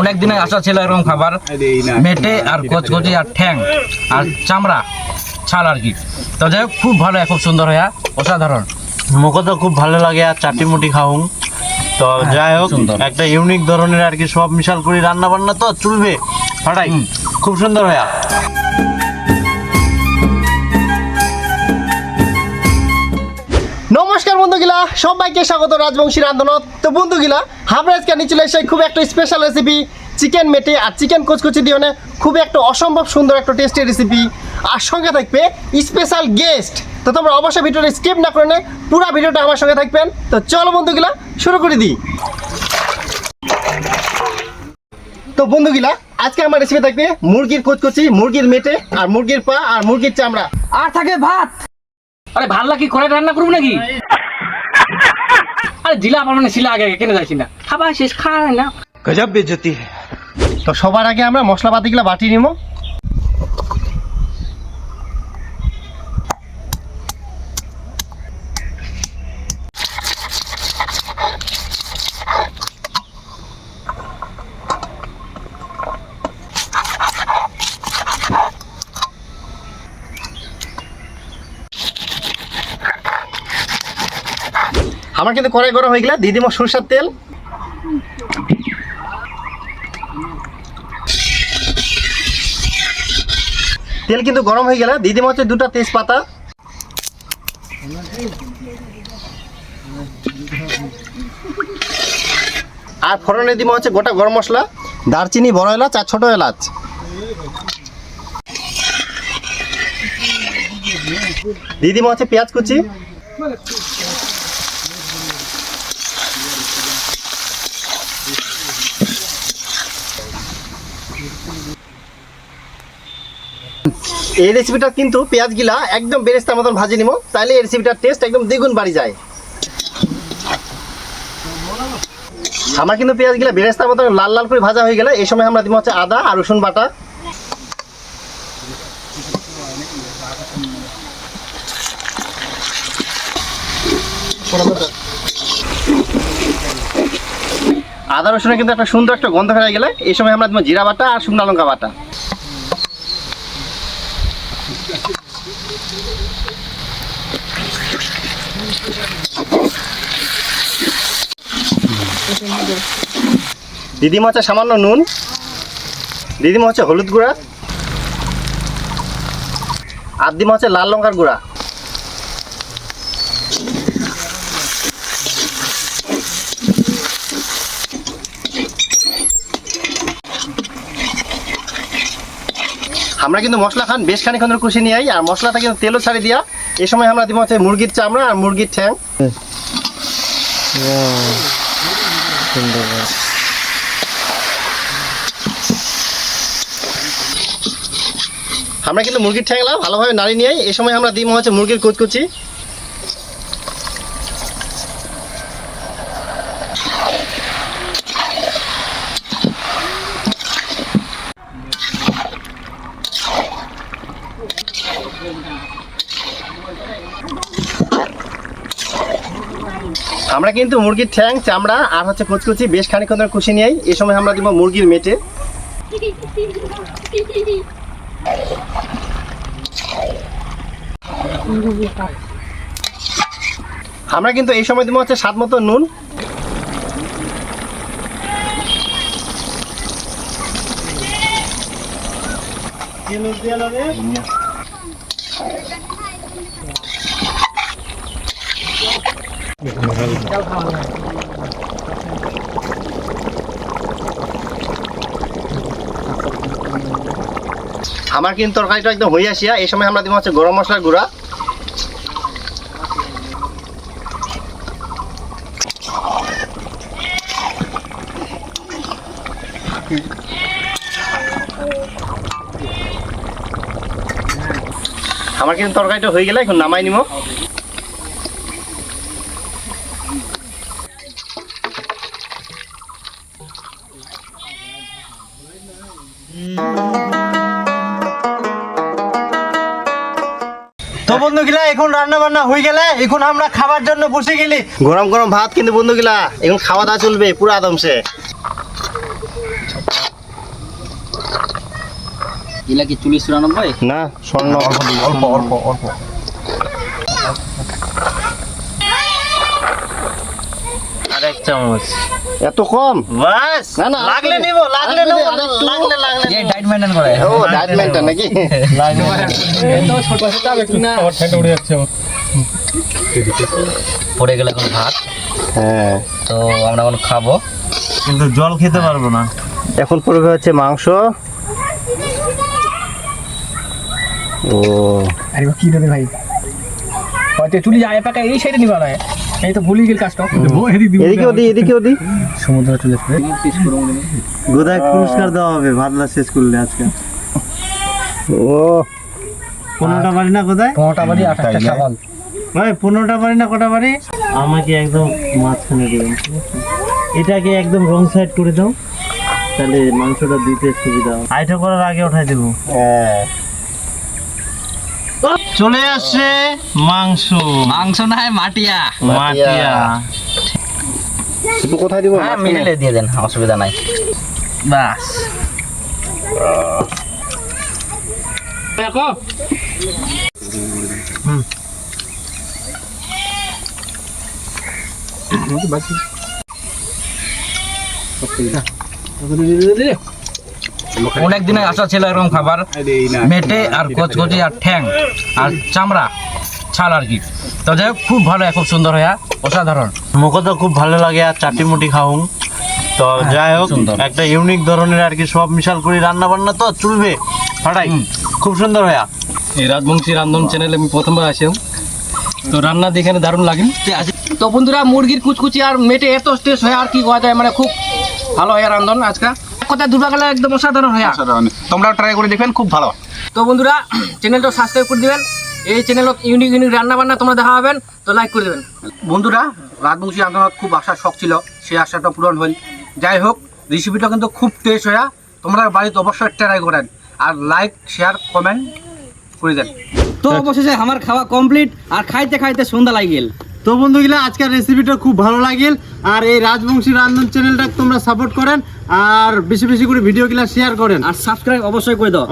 অনেক দিনে আসা ছিল এরকম খাবার। মেটে আর কচকচি আর ঠ্যাং আর চামড়া ছাল আর কি। তো যাই হোক খুব ভালো খুব সুন্দর হয়া অসাধারণ। মুখে তো খুব ভালো লাগে আর চাটি মুটি খাউন তো যাই হোক। একটা ইউনিক ধরনের আর কি সব মিশাল করি রান্না বান্না তো চুলবে। হঠাৎ খুব সুন্দর হয়া বন্ধুগিলা, সবাইকে স্বাগত রাজবংশী রান্ধনত তো বন্ধুগিলা, আমরা আজকে নিয়ে চলে এসে খুব একটা স্পেশাল রেসিপি চিকেন মেটে আর চিকেন কচকচি দিয়ে নে খুব একটা অসম্ভব সুন্দর একটা টেস্টি রেসিপি আর সঙ্গে থাকবে স্পেশাল গেস্ট তো তোমরা অবশ্যই ভিডিওটা স্কিপ না করে নে, পুরো ভিডিওটা আমার সঙ্গে থাকবেন। তো চলো বন্ধুগুলা, শুরু করে দিই। তো বন্ধুগিলা, আজকে আমার রেসিপি থাকবে মুরগির কচকচি, মুরগির মেটে আর মুরগির পা আর মুরগির চামড়া। আর থাকে ভাত। আরে ভালো লাগি করে রান্না করব নাকি? আরে জিলা আমার মানে শিলা আগে কেন যাইছি না। খাবার শেষ, খায় না। গজব বেজতি তো সবার আগে আমরা মশলাপাতিগুলো বাটি নিবো আমার কিন্তু কড়াই গরম হয়ে গেলে দিয়ে দিব সরষের তেল। তেল কিন্তু গরম হয়ে গেলে দিয়ে দিব হচ্ছে দুটা তেজপাতা। আর ফোড়নে দিব হচ্ছে গোটা গরম মশলা, দারচিনি, বড় এলাচ আর ছোট এলাচ। দিয়ে দিব হচ্ছে পেঁয়াজ কুচি। এই রেসিপিটা কিন্তু পেঁয়াজ গিলা একদম বেরেস্তার মতন ভাজি নিব। তাহলে এই রেসিপিটার টেস্ট একদম দ্বিগুণ বাড়ি যায়। আমার কিন্তু পেঁয়াজ গিলা বেরেস্তার মতন লাল লাল করে ভাজা হয়ে গেলে এই সময় আমরা দিব হচ্ছে আদা আর রসুন বাটা। আদা রসুনের কিন্তু একটা সুন্দর একটা গন্ধ হয়ে গেলে এই সময় আমরা দিব জিরা বাটা আর শুকনো লঙ্কা বাটা। দিদিমা হচ্ছে সামান্য নুন। দিদিমা হচ্ছে হলুদ গুঁড়া। আর দিমা হচ্ছে লাল লঙ্কার গুঁড়া। আমরা কিন্তু মশলা খান, বেশ খানিক্ষণ ধরে কষে নিয়ে আই, আর মশলাটা কিন্তু তেলও ছাড়ি দিয়া। এই সময় আমরা দিব হচ্ছে মুরগির চামড়া আর মুরগির ঠ্যাং। আমরা কিন্তু মুরগির ঠ্যাংলা ভালোভাবে নাড়ি নিয়ে এই সময় আমরা দিব হচ্ছে মুরগির কুচকুচি। আমরা কিন্তু মুরগির ঠ্যাং, চামড়া আর হচ্ছে কুচকুচি বেশ খানিক্ষণ ধরে কষে নিয়ে। এই সময় আমরা দিব মুরগির মেটে আমরা কিন্তু এই সময় দিব হচ্ছে স্বাদ মতো নুন আমার কিন্তু তরকারিটা একদম হয়ে আসিয়া এই সময় আমরা দিব হচ্ছে গরম মশলার গুঁড়া। আমার কিন্তু তরকারিটা হয়ে গেলে এখন নামাই নিব। তো বন্ধু গিলা এখন রান্না বান্না হয়ে গেলে এখন আমরা খাবার জন্য বসে গেলি। গরম গরম ভাত কিন্তু বন্ধুগুলা এখন খাওয়া দাওয়া চলবে পুরো আদমসে এলা কি চুলি চুরানব্বই না স্বর্ণ। অল্প অল্প অল্প। এক চামচ। এত কম? বাস না, না, লাগলে নিব লাগলে নেব লাগলে লাগলে এই ডাইট মেনটেন করে। ও ডাইটমেন্টটা নাকি? পড়ে গেলে এখন ভাত। হ্যাঁ। তো আমরা এখন খাব। কিন্তু জল খেতে পারব না। এখন পড়বে হচ্ছে মাংস। ও। আরে কি দেবে ভাই? হয়তো চুলি যায় পাকা এই সাইডে নিবা না এই তো ভুলি গেল কাজটা। এদিকেও দি এদিকেও দি। সমুদ্র চলে গোদায় পুরস্কার দেওয়া হবে শেষ করলে আজকে। ও। পনেরোটা বাড়ি না কোথায় পনেরোটা বাজে আঠাশটা ভাই পনেরোটা বাড়ি না কটা বাড়ি? আমাকে একদম মাঝখানে দেবেন? এটাকে একদম রং সাইড করে দাও। তাহলে মাংসটা দিতে সুবিধা হবে। আইটা করার আগে উঠাই দেবো। হ্যাঁ। চলে আসছে মাংস। মাংস না হয় মাটিয়া। মাটিয়া। কোথায় দিব? হ্যাঁ মিডিলে দিয়ে দেন অসুবিধা নাই। বাস। অনেক দিনের আশা ছিল এরকম খাবার। মেটে আর কচকচি আর ঠ্যাং আর চামড়া ছাল আর কি। তো যাই হোক, খুব ভালো খুব সুন্দর হয়ে অসাধারণ। মুখে তো খুব ভালো লাগে আর চাটি মুটি খাউন তো যাই হোক সুন্দর। একটা ইউনিক ধরনের আর কি সব মিশাল করে রান্না বান্না তো চলবে ফাটাই। খুব সুন্দর হয়া এই রাজবংশী রান্ধন চ্যানেলে আমি প্রথমবার আসলাম তো রান্না দেখে দারুণ লাগেন তো বন্ধুরা মুরগির কুচকুচি আর মেটে এত টেস্ট হয় আর কি করা যায় মানে খুব ভালো হয় রান্ধন আজকে। এক কথায় দুর্গাকালে একদম অসাধারণ হয়। তোমরা ট্রাই করে দেখবেন খুব ভালো। তো বন্ধুরা চ্যানেলটা সাবস্ক্রাইব করে দিবেন। এই চ্যানেলত ইউনিক ইউনিক রান্না বান্না তোমরা দেখা পাবেন তো লাইক করে দেবেন। বন্ধুরা রাজবংশী রান্নার খুব আশার শখ ছিল সেই আশাটা পূরণ হল। যাই হোক রেসিপিটা কিন্তু খুব টেস্ট হয়ে তোমরা বাড়িতে অবশ্যই ট্রাই করেন। আর লাইক শেয়ার কমেন্ট করে দেন। তো অবশেষে আমার খাওয়া কমপ্লিট আর খাইতে খাইতে সন্ধ্যা লাগি গেল। তো বন্ধুগুলো, আজকের রেসিপিটা খুব ভালো লাগিল। আর এই রাজবংশী রান্ধন চ্যানেলটা তোমরা সাপোর্ট করেন, আর বেশি বেশি করে ভিডিওগুলো শেয়ার করেন। আর সাবস্ক্রাইব অবশ্যই করে দাও।